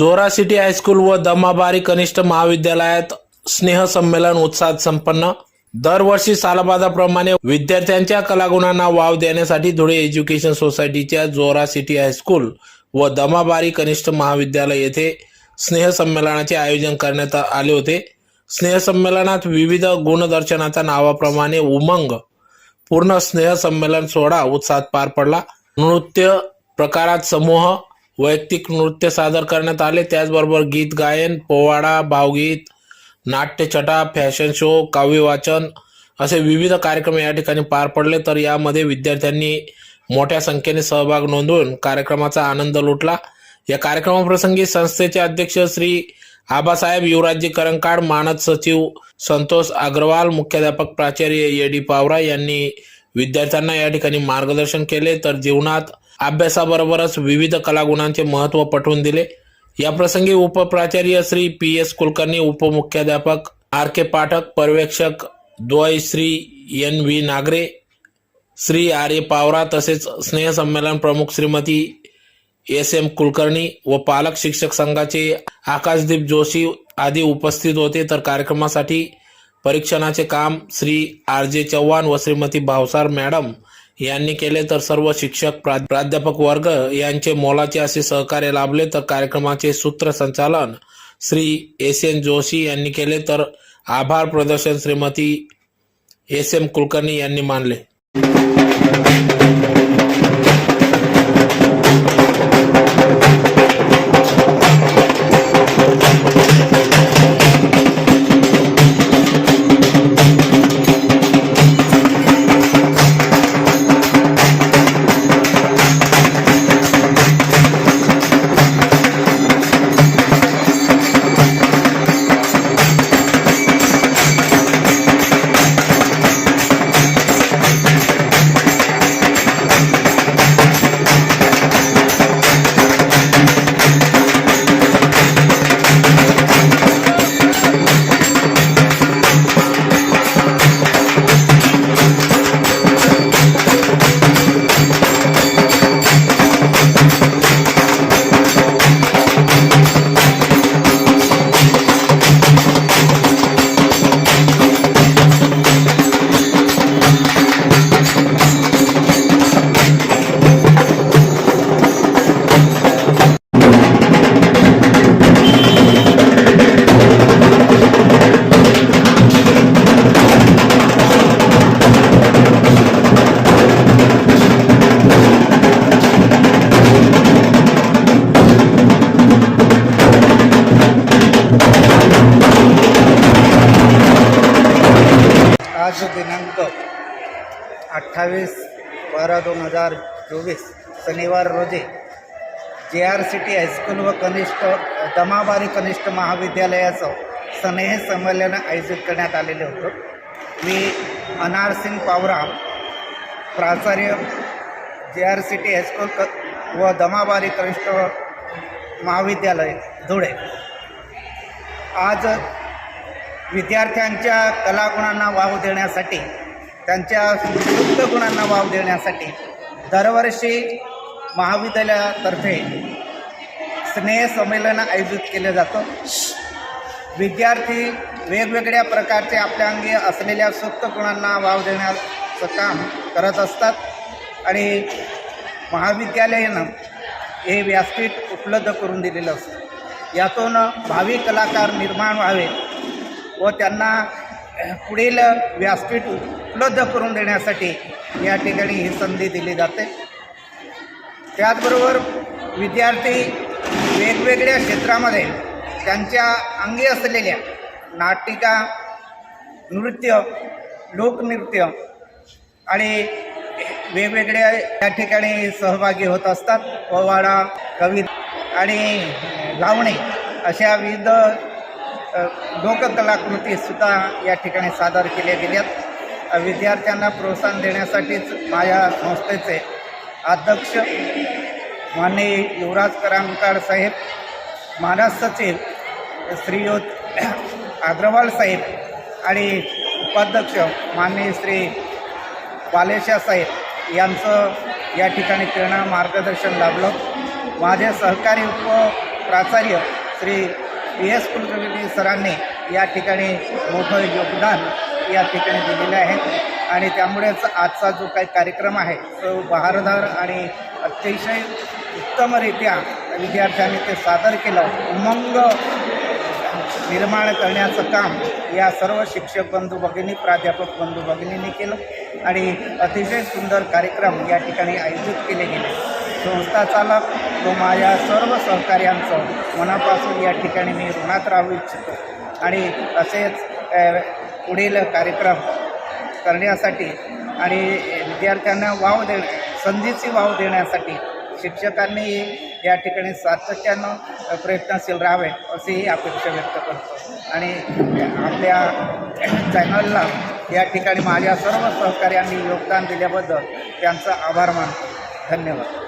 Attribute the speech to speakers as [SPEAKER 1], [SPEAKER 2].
[SPEAKER 1] जोरा city high school व दमाबारी कनिष्ठ महाविद्यालयात स्नेहसंमेलन उत्साहात संपन्न. दरवर्षी सालबादाप्रमाणे विद्यार्थ्यांच्या कलागुणांना वाव देण्यासाठी धुळे एज्युकेशन सोसायटीच्या जोरा सिटी हायस्कूल व दमाबारी कनिष्ठ महाविद्यालय येथे स्नेहसंमेलनाचे आयोजन करण्यात आले होते. स्नेहसंमेलनात विविध गुणदर्शनाच्या नावाप्रमाणे उमंग पूर्ण स्नेहसंमेलन सोहळा उत्साहात पार पडला. नृत्य प्रकारात समूह वैयक्तिक नृत्य सादर करण्यात आले. त्याचबरोबर गीत गायन पोवाडा भावगीत नाट्यछटा फॅशन शो काव्यवाचन असे विविध कार्यक्रम या ठिकाणी पार पडले. तर यामध्ये विद्यार्थ्यांनी मोठ्या संख्येने सहभाग नोंदवून कार्यक्रमाचा आनंद लुटला. या कार्यक्रमाप्रसंगी संस्थेचे अध्यक्ष श्री आबासाहेब युवराजी करंकाड मानद सचिव संतोष अग्रवाल मुख्याध्यापक प्राचार्य ए डी पावरा यांनी विद्यार्थ्यांना या ठिकाणी मार्गदर्शन केले तर जीवनात अभ्यासाबरोबरच विविध कलागुणांचे महत्त्व पटवून दिले. या प्रसंगी उपप्राचार्य श्री पी एस कुलकर्णी उपमुख्याध्यापक आर के पाठक पर्यवेक्षक द्वय श्री एन व्ही नागरे श्री आर्य पावरा तसेच स्नेहसंमेलन प्रमुख श्रीमती एस एम कुलकर्णी व पालक शिक्षक संघाचे आकाशदीप जोशी आदी उपस्थित होते. तर कार्यक्रमासाठी परीक्षणाचे काम श्री आर जे चव्हाण व श्रीमती भावसार मॅडम यांनी केले तर सर्व शिक्षक प्रा- प्राध्यापक वर्ग यांचे मोलाचे असे सहकार्य लाभले तर कार्यक्रमाचे सूत्रसंचालन श्री एस एन जोशी यांनी केले तर आभार प्रदर्शन श्रीमती एस एम कुलकर्णी यांनी मानले.
[SPEAKER 2] अठ्ठावीस बारा दोन हजार चोवीस शनिवार रोजी जे आर सी टी हायस्कूल व कनिष्ठ दमाबारी कनिष्ठ महाविद्यालयाचं स्नेह संमेलन आयोजित करण्यात आलेले होतं. मी अनार सिंग पावरा प्राचार्य जे आर सी टी हायस्कूल क व दमाबारी कनिष्ठ महाविद्यालय धुळे. आज विद्यार्थ्यांच्या कलागुणांना वाव देण्यासाठी त्यांच्या सुप्त गुणांना वाव देण्यासाठी दरवर्षी महाविद्यालयातर्फे स्नेह संमेलन आयोजित केलं जातं. विद्यार्थी वेगवेगळ्या प्रकारचे आपल्या अंगी असलेल्या सुप्त गुणांना वाव देण्याचं काम करत असतात आणि महाविद्यालयानं हे व्यासपीठ उपलब्ध करून दिलेलं असतं. यातून भावी कलाकार निर्माण व्हावे व त्यांना पुढील व्यासपीठ उपलब्ध करून देण्यासाठी या ठिकाणी ही संधी दिली जाते. त्याचबरोबर विद्यार्थी वेगवेगळ्या क्षेत्रामध्ये त्यांच्या अंगी असलेल्या नाटिका नृत्य लोकनृत्य आणि वेगवेगळ्या या ठिकाणी सहभागी होत असतात. पोवाडा कवी आणि लावणी अशा विविध लोककलाकृतीसुद्धा या ठिकाणी सादर केल्या गेल्यात. विद्यार्थ्यांना प्रोत्साहन देण्यासाठीच माझ्या संस्थेचे अध्यक्ष माननीय युवराज करामकार साहेब मानस सचिव श्रीयुत अग्रवाल साहेब आणि उपाध्यक्ष माननीय श्री बालेशा साहेब यांचं या ठिकाणी प्रेरणा मार्गदर्शन लाभलं. माझे सहकारी उप प्राचार्य श्री पी एस कुलकर्णी सरांनी या ठिकाणी मोठं योगदान या ठिकाणी दिलेलं आहे. आणि त्यामुळेच आजचा जो काही कार्यक्रम आहे तो बहारदार आणि अतिशय उत्तमरित्या विद्यार्थ्यांनी ते सादर केलं. उमंग निर्माण करण्याचं काम या सर्व शिक्षक बंधू भगिनी प्राध्यापक बंधू भगिनींनी केलं आणि अतिशय सुंदर कार्यक्रम या ठिकाणी आयोजित केले गेले. संस्था चालक तो माझ्या सर्व सहकार्यांचं मनापासून या ठिकाणी मी ऋणात राहू इच्छितो. आणि असेच पुढील कार्यक्रम करण्यासाठी आणि विद्यार्थ्यांना वाव दे संधीची वाव देण्यासाठी शिक्षकांनी या ठिकाणी सातत्यानं प्रयत्नशील राहावे अशीही अपेक्षा व्यक्त करतो. आणि आपल्या चॅनलला या ठिकाणी माझ्या सर्व सहकार्यांनी योगदान दिल्याबद्दल त्यांचा आभार मानतो. धन्यवाद.